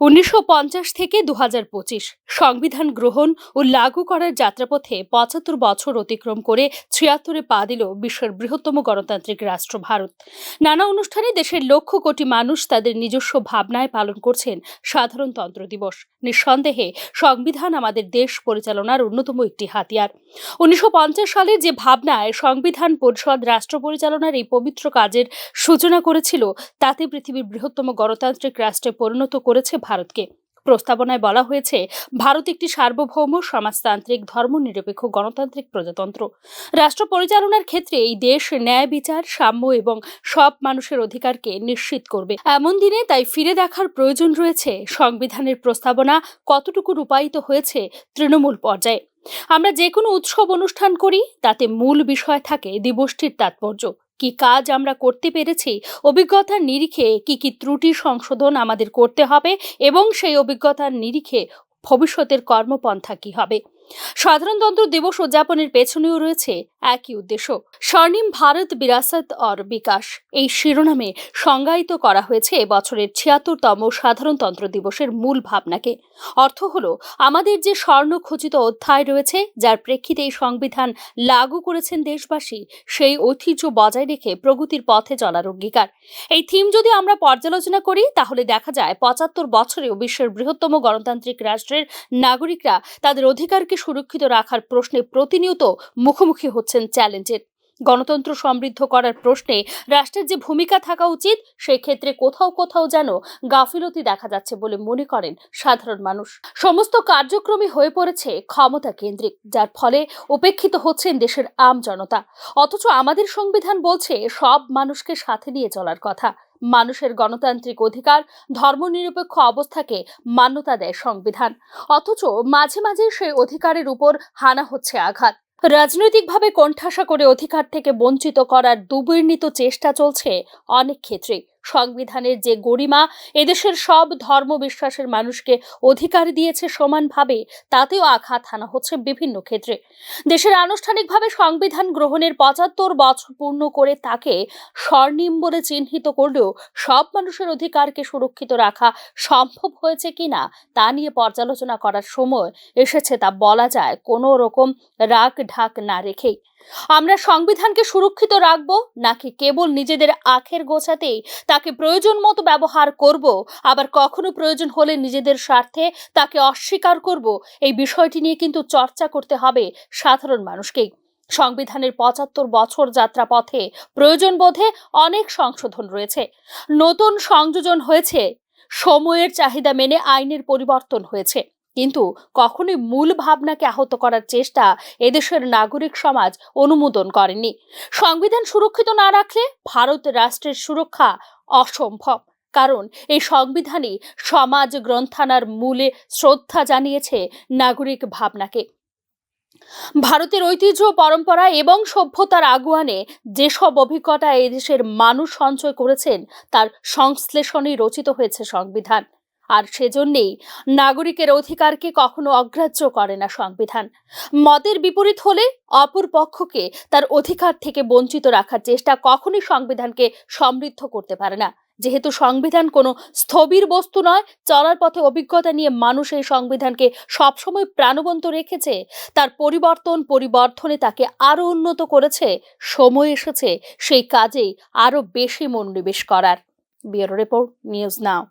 উনিশশো পঞ্চাশ থেকে দু হাজার পঁচিশ সংবিধান গ্রহণ ও লাগু করার যাত্রাপথে পঁচাত্তর বছর অতিক্রম করে ছিয়াত্তরে পা দিল বিশ্বের বৃহত্তম গণতান্ত্রিক রাষ্ট্র ভারত। নানা অনুষ্ঠানে দেশের লক্ষ কোটি মানুষ তাদের নিজস্ব ভাবনায় পালন করছেন সাধারণতন্ত্র দিবস। নিঃসন্দেহে সংবিধান আমাদের দেশ পরিচালনার অন্যতম একটি হাতিয়ার। উনিশশো সালে যে ভাবনায় সংবিধান পরিষদ রাষ্ট্র পরিচালনার এই পবিত্র কাজের সূচনা করেছিল, তাতে পৃথিবীর বৃহত্তম গণতান্ত্রিক রাষ্ট্রে পরিণত করেছে ভারতকে। প্রস্তাবনায় বলা হয়েছে, ভারত একটি সার্বভৌম সমাজতান্ত্রিক ধর্মনিরপেক্ষ গণতান্ত্রিক প্রজাতন্ত্র। রাষ্ট্র পরিচালনার ক্ষেত্রে এই দেশ ন্যায়, বিচার, সাম্য এবং সব মানুষের অধিকারকে নিশ্চিত করবে। এমন দিনে তাই ফিরে দেখার প্রয়োজন রয়েছে। সংবিধানের প্রস্তাবনা কতটুকু রূপায়িত হয়েছে তৃণমূল পর্যায়ে। আমরা যে কোনো উৎসব অনুষ্ঠান করি, তাতে মূল বিষয় থাকে দিবসটির তাৎপর্য। কি কাজ আমরা করতে পেরেছি? অভিজ্ঞতার নিরিখে কি কি ত্রুটি সংশোধন আমাদের করতে হবে এবং সেই অভিজ্ঞতার নিরিখে ভবিষ্যতের কর্মপন্থা কি হবে? সাধারণতন্ত্র দিবস উদযাপনের পেছনেও রয়েছে একই উদ্দেশ্য। স্বর্ণিম ভারত বিরাসত অর বিকাশ। এই শিরোনামে সংজ্ঞায়িত করা হয়েছে বছরের ছিয়াত্তরতম সাধারণতন্ত্র দিবসের মূল ভাবনাকে। অর্থ হল, আমাদের যে স্বর্ণখচিত অধ্যায় রয়েছে, যার প্রেক্ষিতে এই সংবিধান লাগু করেছেন দেশবাসী, সেই ঐতিহ্য বজায় রেখে প্রগতির পথে চলার অঙ্গীকার। এই থিম যদি আমরা পর্যালোচনা করি, তাহলে দেখা যায় পঁচাত্তর বছরেও বিশ্বের বৃহত্তম গণতান্ত্রিক রাষ্ট্রের নাগরিকরা তাদের অধিকারকে সুরক্ষিত রাখার প্রশ্নে প্রতিনিয়ত মুখোমুখি হচ্ছেন চ্যালেঞ্জের। গণতন্ত্র সমৃদ্ধ করার প্রশ্নে রাষ্ট্রের যে ভূমিকা থাকা উচিত সেই ক্ষেত্রে কোথাও কোথাও যেন গাফিলতি দেখা যাচ্ছে বলে মনে করেন সাধারণ মানুষ। সমস্ত কার্যক্রমই হয়ে পড়েছে ক্ষমতা কেন্দ্রিক, যার ফলে উপেক্ষিত হচ্ছেন দেশের আম জনতা। অথচ আমাদের সংবিধান বলছে সব মানুষকে সাথে নিয়ে চলার কথা। মানুষের গণতান্ত্রিক অধিকার, ধর্মনিরপেক্ষ অবস্থাকে মান্যতা দেয় সংবিধান। অথচ মাঝে মাঝে সেই অধিকারের উপর হানা হচ্ছে আঘাত। রাজনৈতিকভাবে কণ্ঠাসা করে অধিকার থেকে বঞ্চিত করার দুর্নীত চেষ্টা চলছে অনেক ক্ষেত্রে সংবিধানের যে গরিমা, এদেশের সব ধর্ম বিশ্বাসের মানুষকে অধিকার দিয়েছে সমানভাবে, তাতেও আঘাত হানা হচ্ছে বিভিন্ন ক্ষেত্রে। দেশের আনুষ্ঠানিকভাবে সংবিধান গ্রহণের পঁচাত্তর বছর পূর্ণ করে তাকে স্বর্ণিম বলে চিহ্নিত করলেও সব মানুষের অধিকারকে সুরক্ষিত রাখা সম্ভব হয়েছে কিনা, তা নিয়ে পর্যালোচনা করার সময় এসেছে তা বলা যায় কোনো রকম রাগ ঢাক না রেখেই। আমরা সংবিধানকে সুরক্ষিত রাখব নাকি কেবল নিজেদের আখের গোছাতেই তাকে প্রয়োজন মতো ব্যবহার করব, আবার কখনো প্রয়োজন হলে নিজেদের স্বার্থে তাকে অস্বীকার করব, এই বিষয়টি নিয়ে কিন্তু চর্চা করতে হবে সাধারণ মানুষকেই। সংবিধানের পঁচাত্তর বছর যাত্রাপথে প্রয়োজন বোধে অনেক সংশোধন রয়েছে। নতুন সংযোজন হয়েছে, সময়ের চাহিদা মেনে আইনের পরিবর্তন হয়েছে। কিন্তু কখনোই মূল ভাবনাকে আহত করার চেষ্টা এদেশের নাগরিক সমাজ অনুমোদন করেনি। সংবিধান সুরক্ষিত না রাখলে ভারত রাষ্ট্রের সুরক্ষা অসম্ভব। কারণ এই সংবিধানই সমাজ গ্রন্থানার মূলে শ্রদ্ধা জানিয়েছে নাগরিক ভাবনাকে। ভারতের ঐতিহ্য, পরম্পরা এবং সভ্যতার আগুয়ানে যেসব অভিজ্ঞতা এদেশের মানুষ সঞ্চয় করেছেন, তার সংশ্লেষণেই রচিত হয়েছে সংবিধান। আর সেজন্যেই নাগরিকের অধিকারকে কখনো অগ্রাহ্য করে না সংবিধান। মতের বিপরীত হলে অপর পক্ষকে তার অধিকার থেকে বঞ্চিত রাখার চেষ্টা কখনোই সংবিধানকে সমৃদ্ধ করতে পারে না। যেহেতু সংবিধান কোনো স্থবির বস্তু নয়, চলার পথে অভিজ্ঞতা নিয়ে মানুষ এই সংবিধানকে সবসময় প্রাণবন্ত রেখেছে, তার পরিবর্তন পরিবর্ধনে তাকে আরও উন্নত করেছে, সময় এসেছে, সেই কাজেই আরও বেশি মনোনিবেশ করার। Bureau report, news now.